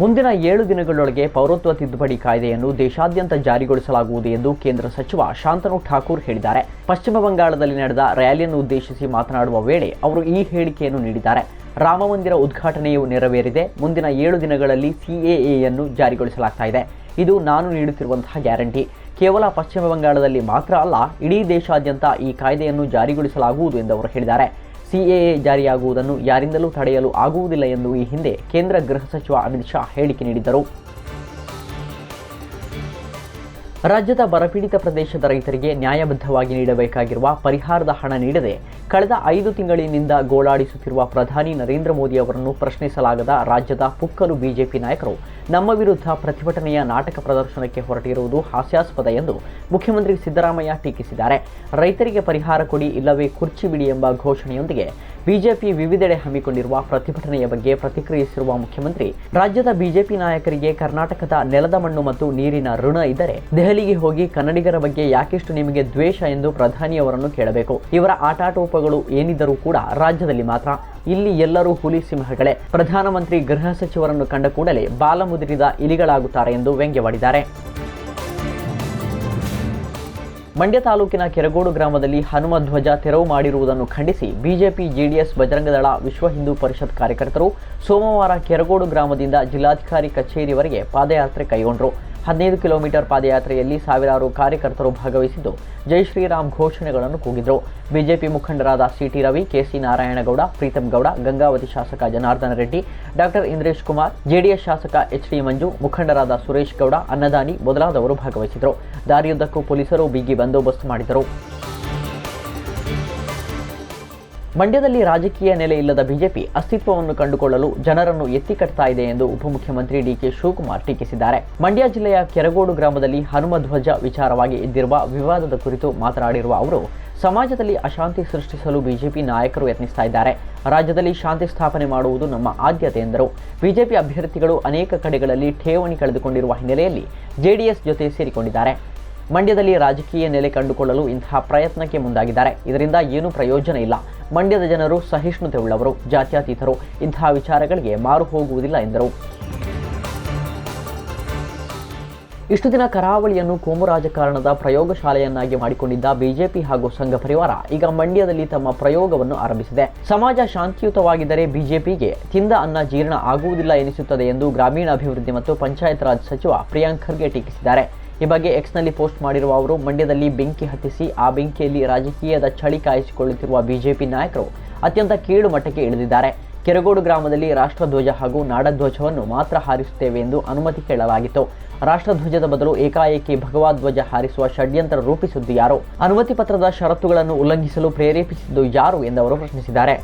ಮುಂದಿನ ಏಳು ದಿನಗಳೊಳಗೆ ಪೌರತ್ವ ತಿದ್ದುಪಡಿ ಕಾಯ್ದೆಯನ್ನು ದೇಶಾದ್ಯಂತ ಜಾರಿಗೊಳಿಸಲಾಗುವುದು ಎಂದು ಕೇಂದ್ರ ಸಚಿವ ಶಾಂತನು ಠಾಕೂರ್ ಹೇಳಿದ್ದಾರೆ. ಪಶ್ಚಿಮ ಬಂಗಾಳದಲ್ಲಿ ನಡೆದ ರ್ಯಾಲಿಯನ್ನು ಉದ್ದೇಶಿಸಿ ಮಾತನಾಡುವ ವೇಳೆ ಅವರು ಈ ಹೇಳಿಕೆಯನ್ನು ನೀಡಿದ್ದಾರೆ. ರಾಮಮಂದಿರ ಉದ್ಘಾಟನೆಯು ನೆರವೇರಿದೆ. ಮುಂದಿನ ಏಳು ದಿನಗಳಲ್ಲಿ ಸಿಎಎಯನ್ನು ಜಾರಿಗೊಳಿಸಲಾಗ್ತಾ ಇದೆ. ಇದು ನಾನು ನೀಡುತ್ತಿರುವಂತಹ ಗ್ಯಾರಂಟಿ. ಕೇವಲ ಪಶ್ಚಿಮ ಬಂಗಾಳದಲ್ಲಿ ಮಾತ್ರ ಅಲ್ಲ, ಇಡೀ ದೇಶಾದ್ಯಂತ ಈ ಕಾಯ್ದೆಯನ್ನು ಜಾರಿಗೊಳಿಸಲಾಗುವುದು ಎಂದು ಅವರು ಹೇಳಿದ್ದಾರೆ. ಸಿಎಎ ಜಾರಿಯಾಗುವುದನ್ನು ಯಾರಿಂದಲೂ ತಡೆಯಲು ಆಗುವುದಿಲ್ಲ ಎಂದು ಈ ಹಿಂದೆ ಕೇಂದ್ರ ಗೃಹ ಸಚಿವ ಅಮಿತ್ ಶಾ ಹೇಳಿಕೆ ನೀಡಿದ್ದರು. ರಾಜ್ಯದ ಬರಪೀಡಿತ ಪ್ರದೇಶದ ರೈತರಿಗೆ ನ್ಯಾಯಬದ್ಧವಾಗಿ ನೀಡಬೇಕಾಗಿರುವ ಪರಿಹಾರದ ಹಣ ನೀಡದೆ ಕಳೆದ ಐದು ತಿಂಗಳಿನಿಂದ ಗೋಳಾಡಿಸುತ್ತಿರುವ ಪ್ರಧಾನಿ ನರೇಂದ್ರ ಮೋದಿ ಅವರನ್ನು ಪ್ರಶ್ನಿಸಲಾಗದ ರಾಜ್ಯದ ಪುಕ್ಕಲು ಬಿಜೆಪಿ ನಾಯಕರು ನಮ್ಮ ವಿರುದ್ಧ ಪ್ರತಿಭಟನೆಯ ನಾಟಕ ಪ್ರದರ್ಶನಕ್ಕೆ ಹೊರಟಿರುವುದು ಹಾಸ್ಯಾಸ್ಪದ ಎಂದು ಮುಖ್ಯಮಂತ್ರಿ ಸಿದ್ದರಾಮಯ್ಯ ಟೀಕಿಸಿದ್ದಾರೆ. ರೈತರಿಗೆ ಪರಿಹಾರ ಕೊಡಿ, ಇಲ್ಲವೇ ಕುರ್ಚಿ ಬಿಡಿ ಎಂಬ ಘೋಷಣೆಯೊಂದಿಗೆ ಬಿಜೆಪಿ ವಿವಿಧೆಡೆ ಹಮ್ಮಿಕೊಂಡಿರುವ ಪ್ರತಿಭಟನೆಯ ಬಗ್ಗೆ ಪ್ರತಿಕ್ರಿಯಿಸಿರುವ ಮುಖ್ಯಮಂತ್ರಿ, ರಾಜ್ಯದ ಬಿಜೆಪಿ ನಾಯಕರಿಗೆ ಕರ್ನಾಟಕದ ನೆಲದ ಮಣ್ಣು ಮತ್ತು ನೀರಿನ ಋಣ ಇದ್ದರೆ ದೆಹಲಿಗೆ ಹೋಗಿ ಕನ್ನಡಿಗರ ಬಗ್ಗೆ ಯಾಕೆಷ್ಟು ನಿಮಗೆ ದ್ವೇಷ ಎಂದು ಪ್ರಧಾನಿಯವರನ್ನು ಕೇಳಬೇಕು. ಇವರ ಆಟಾಟೋಪಗಳು ಏನಿದ್ದರೂ ಕೂಡ ರಾಜ್ಯದಲ್ಲಿ ಮಾತ್ರ. ಇಲ್ಲಿ ಎಲ್ಲರೂ ಹುಲಿ ಸಿಂಹಗಳೇ. ಪ್ರಧಾನಮಂತ್ರಿ ಗೃಹ ಸಚಿವರನ್ನು ಕಂಡ ಕೂಡಲೇ ಬಾಲ ಮುದಿರಿದ ಇಲಿಗಳಾಗುತ್ತಾರೆ ಎಂದು ವ್ಯಂಗ್ಯವಾಡಿದ್ದಾರೆ. ಮಂಡ್ಯ ತಾಲೂಕಿನ ಕೆರಗೋಡು ಗ್ರಾಮದಲ್ಲಿ ಹನುಮ ಧ್ವಜ ತೆರವು ಮಾಡಿರುವುದನ್ನು ಖಂಡಿಸಿ ಬಿಜೆಪಿ ಜೆಡಿಎಸ್ ಬಜರಂಗದಳ ವಿಶ್ವ ಹಿಂದೂ ಪರಿಷತ್ ಕಾರ್ಯಕರ್ತರು ಸೋಮವಾರ ಕೆರಗೋಡು ಗ್ರಾಮದಿಂದ ಜಿಲ್ಲಾಧಿಕಾರಿ ಕಚೇರಿವರೆಗೆ ಪಾದಯಾತ್ರೆ ಕೈಗೊಂಡರು. ಹದಿನೈದು ಕಿಲೋಮೀಟರ್ ಪಾದಯಾತ್ರೆಯಲ್ಲಿ ಸಾವಿರಾರು ಕಾರ್ಯಕರ್ತರು ಭಾಗವಹಿಸಿದ್ದು. ಜೈ ಶ್ರೀರಾಮ್ ಘೋಷಣೆಗಳನ್ನು ಕೂಗಿದರು. ಬಿಜೆಪಿ ಮುಖಂಡರಾದ C T Ravi K C Narayanagowda Preetham Gowda, Gangavathi ಶಾಸಕ ಜನಾರ್ದನ ರೆಡ್ಡಿ, ಡಾಕ್ಟರ್ ಇಂದ್ರೇಶ್ ಕುಮಾರ್ ಜೆಡಿಎಸ್ ಶಾಸಕ ಎಚ್ ಡಿ ಮಂಜು, ಮುಖಂಡರಾದ ಸುರೇಶ್ ಗೌಡ, ಅನ್ನದಾನಿ ಮೊದಲಾದವರು ಭಾಗವಹಿಸಿದರು. ದಾರಿಯುದ್ದಕ್ಕೂ ಪೊಲೀಸರು ಬಿಗಿ ಬಂದೋಬಸ್ತ್ ಮಾಡಿದರು ಮಂಡ್ಯದಲ್ಲಿ ರಾಜಕೀಯ ನೆಲೆ ಇಲ್ಲದ ಬಿಜೆಪಿ ಅಸ್ತಿತ್ವವನ್ನು ಕಂಡುಕೊಳ್ಳಲು ಜನರನ್ನು ಎತ್ತಿಕಟ್ತಾ ಇದೆ ಎಂದು ಉಪಮುಖ್ಯಮಂತ್ರಿ ಡಿಕೆ ಶಿವಕುಮಾರ್ ಟೀಕಿಸಿದ್ದಾರೆ. ಮಂಡ್ಯ ಜಿಲ್ಲೆಯ ಕೆರಗೋಡು ಗ್ರಾಮದಲ್ಲಿ ಹನುಮಧ್ವಜ ವಿಚಾರವಾಗಿ ಎದ್ದಿರುವ ವಿವಾದದ ಕುರಿತು ಮಾತನಾಡಿರುವ ಅವರು, ಸಮಾಜದಲ್ಲಿ ಅಶಾಂತಿ ಸೃಷ್ಟಿಸಲು ಬಿಜೆಪಿ ನಾಯಕರು ಯತ್ನಿಸ್ತಾ ಇದ್ದಾರೆ. ರಾಜ್ಯದಲ್ಲಿ ಶಾಂತಿ ಸ್ಥಾಪನೆ ಮಾಡುವುದು ನಮ್ಮ ಆದ್ಯತೆ ಎಂದರು. ಬಿಜೆಪಿ ಅಭ್ಯರ್ಥಿಗಳು ಅನೇಕ ಕಡೆಗಳಲ್ಲಿ ಠೇವಣಿ ಕಳೆದುಕೊಂಡಿರುವ ಹಿನ್ನೆಲೆಯಲ್ಲಿ ಜೆಡಿಎಸ್ ಜೊತೆ ಸೇರಿಕೊಂಡಿದ್ದಾರೆ. ಮಂಡ್ಯದಲ್ಲಿ ರಾಜಕೀಯ ನೆಲೆ ಕಂಡುಕೊಳ್ಳಲು ಇಂತಹ ಪ್ರಯತ್ನಕ್ಕೆ ಮುಂದಾಗಿದ್ದಾರೆ. ಇದರಿಂದ ಏನೂ ಪ್ರಯೋಜನ ಇಲ್ಲ. ಮಂಡ್ಯದ ಜನರು ಸಹಿಷ್ಣುತೆ ಉಳ್ಳವರು ಜಾತ್ಯತೀತರು. ಇಂತಹ ವಿಚಾರಗಳಿಗೆ ಮಾರು ಹೋಗುವುದಿಲ್ಲ ಎಂದರು. ಇಷ್ಟು ದಿನ ಕರಾವಳಿಯನ್ನು ಕೋಮು ರಾಜಕಾರಣದ ಪ್ರಯೋಗಶಾಲೆಯನ್ನಾಗಿ ಮಾಡಿಕೊಂಡಿದ್ದ ಬಿಜೆಪಿ ಹಾಗೂ ಸಂಘ ಪರಿವಾರ ಈಗ ಮಂಡ್ಯದಲ್ಲಿ ತಮ್ಮ ಪ್ರಯೋಗವನ್ನು ಆರಂಭಿಸಿದೆ. ಸಮಾಜ ಶಾಂತಿಯುತವಾಗಿದ್ದರೆ ಬಿಜೆಪಿಗೆ ತಿಂದ ಅನ್ನ ಜೀರ್ಣ ಆಗುವುದಿಲ್ಲ ಎನಿಸುತ್ತದೆ ಎಂದು ಗ್ರಾಮೀಣಾಭಿವೃದ್ಧಿ ಮತ್ತು ಪಂಚಾಯತ್ ರಾಜ್ ಸಚಿವ ಪ್ರಿಯಾಂಕ್ ಖರ್ಗೆ ಟೀಕಿಸಿದ್ದಾರೆ. ಈ ಬಗ್ಗೆ ಎಕ್ಸ್ನಲ್ಲಿ ಪೋಸ್ಟ್ ಮಾಡಿರುವ ಅವರು, ಮಂಡ್ಯದಲ್ಲಿ ಬೆಂಕಿ ಹತ್ತಿಸಿ, ಆ ಬೆಂಕಿಯಲ್ಲಿ ರಾಜಕೀಯದ ಚಳಿ ಕಾಯಿಸಿಕೊಳ್ಳುತ್ತಿರುವ ಬಿಜೆಪಿ ನಾಯಕರು ಅತ್ಯಂತ ಕೀಳು ಮಟ್ಟಕ್ಕೆ ಇಳಿದಿದ್ದಾರೆ. ಕೆರಗೋಡು ಗ್ರಾಮದಲ್ಲಿ ರಾಷ್ಟ್ರಧ್ವಜ ಹಾಗೂ ನಾಡಧ್ವಜವನ್ನು ಮಾತ್ರ ಹಾರಿಸುತ್ತೇವೆ ಎಂದು ಅನುಮತಿ ಕೇಳಲಾಗಿತ್ತು. ರಾಷ್ಟ್ರಧ್ವಜದ ಬದಲು ಏಕಾಏಕಿ ಭಗವಧ್ವಜ ಹಾರಿಸುವ ಷಡ್ಯಂತ್ರ ರೂಪಿಸಿದ್ದು ಯಾರು? ಅನುಮತಿ ಪತ್ರದ ಷರತ್ತುಗಳನ್ನು ಉಲ್ಲಂಘಿಸಲು ಪ್ರೇರೇಪಿಸಿದ್ದು ಯಾರು ಎಂದು ಅವರು ಪ್ರಶ್ನಿಸಿದ್ದಾರೆ.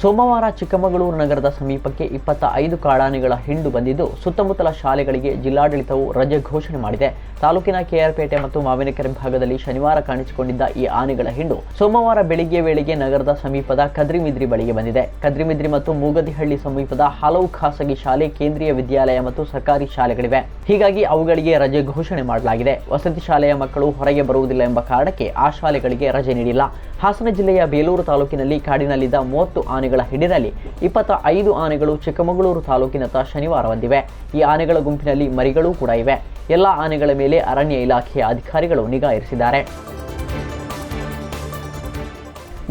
ಸೋಮವಾರ ಚಿಕ್ಕಮಗಳೂರು ನಗರದ ಸಮೀಪಕ್ಕೆ ಇಪ್ಪತ್ತ ಐದು ಕಾಡಾನೆಗಳ ಹಿಂಡು ಬಂದಿದ್ದು, ಸುತ್ತಮುತ್ತಲ ಶಾಲೆಗಳಿಗೆ ಜಿಲ್ಲಾಡಳಿತವು ರಜೆ ಘೋಷಣೆ ಮಾಡಿದೆ. ತಾಲೂಕಿನ ಕೆಆರ್ಪೇಟೆ ಮತ್ತು ಮಾವಿನಕೆರೆ ಭಾಗದಲ್ಲಿ ಶನಿವಾರ ಕಾಣಿಸಿಕೊಂಡಿದ್ದ ಈ ಆನೆಗಳ ಹಿಂಡು ಸೋಮವಾರ ಬೆಳಿಗ್ಗೆ ವೇಳೆಗೆ ನಗರದ ಸಮೀಪದ ಕದ್ರಿಮಿದ್ರಿ ಬಳಿಗೆ ಬಂದಿದೆ. ಕದ್ರಿಮಿದ್ರಿ ಮತ್ತು ಮೂಗದಿಹಳ್ಳಿ ಸಮೀಪದ ಹಲವು ಖಾಸಗಿ ಶಾಲೆ, ಕೇಂದ್ರೀಯ ವಿದ್ಯಾಲಯ ಮತ್ತು ಸರ್ಕಾರಿ ಶಾಲೆಗಳಿವೆ. ಹೀಗಾಗಿ ಅವುಗಳಿಗೆ ರಜೆ ಘೋಷಣೆ ಮಾಡಲಾಗಿದೆ. ವಸತಿ ಶಾಲೆಯ ಮಕ್ಕಳು ಹೊರಗೆ ಬರುವುದಿಲ್ಲ ಎಂಬ ಕಾರಣಕ್ಕೆ ಆ ಶಾಲೆಗಳಿಗೆ ರಜೆ ನೀಡಿಲ್ಲ. ಹಾಸನ ಜಿಲ್ಲೆಯ ಬೇಲೂರು ತಾಲೂಕಿನಲ್ಲಿ ಕಾಡಿನಲ್ಲಿದ್ದ ಮೂವತ್ತು ಆನೆಗಳ ಹಿಡಿದಲ್ಲಿ ಇಪ್ಪತ್ತ ಐದು ಆನೆಗಳು ಚಿಕ್ಕಮಗಳೂರು ತಾಲೂಕಿನತ್ತ ಶನಿವಾರ ಬಂದಿವೆ. ಈ ಆನೆಗಳ ಗುಂಪಿನಲ್ಲಿ ಮರಿಗಳೂ ಕೂಡ ಇವೆ. ಎಲ್ಲ ಆನೆಗಳ ಮೇಲೆ ಅರಣ್ಯ ಇಲಾಖೆಯ ಅಧಿಕಾರಿಗಳು ನಿಗಾ ಇರಿಸಿದ್ದಾರೆ.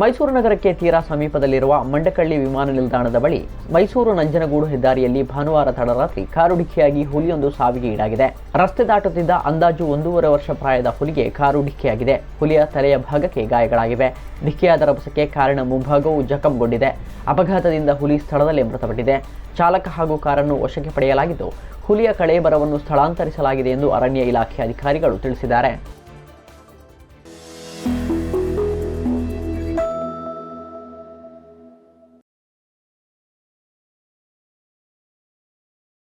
ಮೈಸೂರು ನಗರಕ್ಕೆ ತೀರಾ ಸಮೀಪದಲ್ಲಿರುವ ಮಂಡಕಳ್ಳಿ ವಿಮಾನ ನಿಲ್ದಾಣದ ಬಳಿ ಮೈಸೂರು ನಂಜನಗೂಡು ಹೆದ್ದಾರಿಯಲ್ಲಿ ಭಾನುವಾರ ತಡರಾತ್ರಿ ಕಾರು ಡಿಕ್ಕಿಯಾಗಿ ಹುಲಿಯೊಂದು ಸಾವಿಗೆ ಈಡಾಗಿದೆ. ರಸ್ತೆ ದಾಟುತ್ತಿದ್ದ ಅಂದಾಜು ಒಂದೂವರೆ ವರ್ಷ ಪ್ರಾಯದ ಹುಲಿಗೆ ಕಾರು ಡಿಕ್ಕಿಯಾಗಿದೆ. ಹುಲಿಯ ತಲೆಯ ಭಾಗಕ್ಕೆ ಗಾಯಗಳಾಗಿವೆ. ಡಿಕ್ಕಿಯಾದ ರಭಸಕ್ಕೆ ಕಾರಿನ ಮುಂಭಾಗವು ಜಖಂಗೊಂಡಿದೆ. ಅಪಘಾತದಿಂದ ಹುಲಿ ಸ್ಥಳದಲ್ಲೇ ಮೃತಪಟ್ಟಿದೆ. ಚಾಲಕ ಹಾಗೂ ಕಾರನ್ನು ವಶಕ್ಕೆ ಪಡೆಯಲಾಗಿದ್ದು, ಹುಲಿಯ ಕಳೇಬರವನ್ನು ಸ್ಥಳಾಂತರಿಸಲಾಗಿದೆ ಎಂದು ಅರಣ್ಯ ಇಲಾಖೆ ಅಧಿಕಾರಿಗಳು ತಿಳಿಸಿದ್ದಾರೆ.